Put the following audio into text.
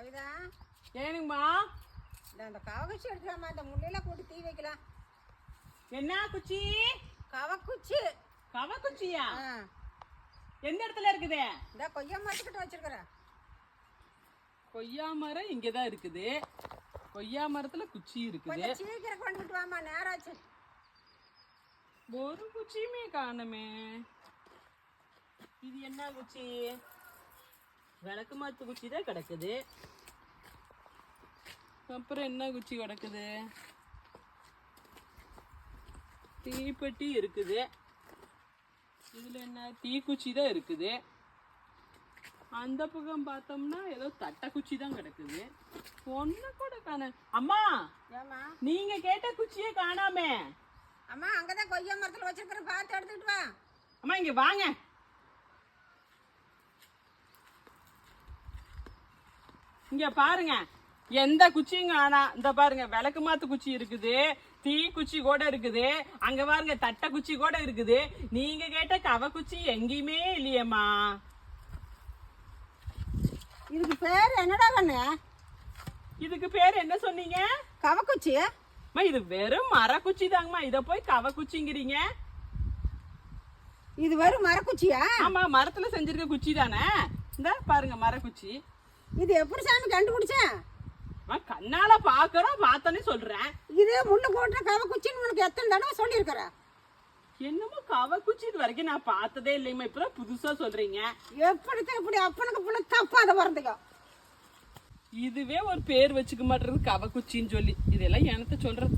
கவிதா? ஏனுங்கம்மா? இந்த அந்த கவகுச்சி எடுக்கலாமா இந்த முள்ளையெல்லாம் போட்டு தீ வைக்கலாம். என்ன குச்சி? கவக்குச்சி. கவ குச்சியா ஆ. எந்த இடத்துல இருக்குது? இந்த கொய்யா மரத்துக்கிட்ட வச்சிருக்கிறேன். கொய்யா மரம் இங்கதான் இருக்குது. கொய்யா மரத்துல குச்சி இருக்குது. கொஞ்சம் சீக்கிரம் கொண்டுட்டு வாமா நேரம் ஆச்சு ஒரு குச்சியுமே காணுமே. இது என்ன குச்சி? விளக்கு மாத்து குச்சி தான் கிடக்குது. அப்புறம் என்ன குச்சி கிடக்குது? தீப்பெட்டி இருக்குது. இதுல என்ன? தீக்குச்சி தான் இருக்குது. அந்த பக்கம் பார்த்தோம்னா ஏதோ தட்டை குச்சி தான் கிடக்குது. ஒண்ணு கூட காண அம்மா! நீங்க கேட்ட குச்சியே காணாமே. அம்மா அங்கதான் கொய்யா மரத்துல வச்சிருக்கிறேன் பார்த்து எடுத்துக்கிட்டு வா. அம்மா இங்க வாங்க. இங்க பாருங்க. எந்த குச்சியும் காணா இந்த பாருங்க விளக்கு மாத்து குச்சி இருக்குது தீ குச்சி கூட இருக்குது அங்க பாருங்க தட்டை குச்சி கூட இருக்குது. நீங்க கேட்ட கவ குச்சி எங்கேயுமே இல்லையேம்மா. இதுக்கு பேர் என்னடா கண்ணு? இதுக்கு பேர் என்ன சொன்னீங்க? கவக்குச்சி அம்மா இது வெறும் மரக்குச்சி தாங்கம்மா. இத போய் கவ குச்சிங்கிறீங்க. இது வெறும் மரக்குச்சியா? ஆமா மரத்துல செஞ்சிருக்க குச்சி தானே? இந்த பாருங்க மரக்குச்சி. இது எப்படி சாமி கண்டுபிடிச்சேன்? கண்ணால பாக்குறோம் பார்த்தோன்னே சொல்றேன். இது முள்ளு போட்ட கவக்குச்சின்னு உனக்கு எத்தனை தடவை சொல்லியிருக்கிறேன் என்னமோ கவ குச்சி இது வரைக்கும் நான் பார்த்ததே இல்லைம்மா. இப்பதான் புதுசா சொல்றீங்க. எப்படித்தான் இப்படி அப்பனுக்கு புள்ள தப்பாத பிறந்துக்கோ இதுவே ஒரு பேர் வச்சுக்க மாட்டேறது கவ குச்சின்னு சொல்லி. இதெல்லாம் எனக்கு சொல்றது.